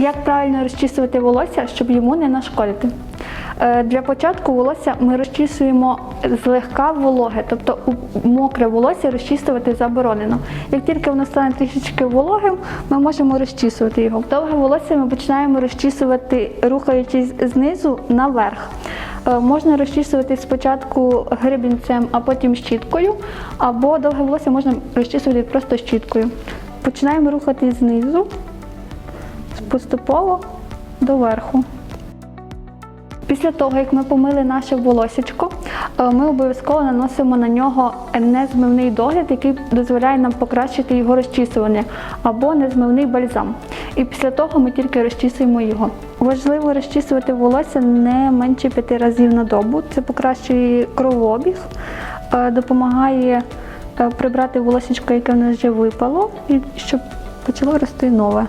Як правильно розчісувати волосся, щоб йому не нашкодити? Е, Для початку волосся ми розчісуємо злегка вологе, тобто мокре волосся розчісувати заборонено. Як тільки воно стане трішечки вологим, ми можемо розчісувати його. Довге волосся ми починаємо розчісувати, рухаючись знизу наверх. Е, Можна розчісувати спочатку гребінцем, а потім щіткою, або довге волосся можна розчісувати просто щіткою. Починаємо рухати знизу поступово до верху. Після того, як ми помили наше волосечко, е, ми обов'язково наносимо на нього незмивний догляд, який дозволяє нам покращити його розчісування, або незмивний бальзам. І після того ми тільки розчісуємо його. Важливо розчісувати волосся не менше п'яти разів на добу. Це покращує кровообіг, е, допомагає е, прибрати волосечко, яке в нас вже випало, і щоб почало рости нове.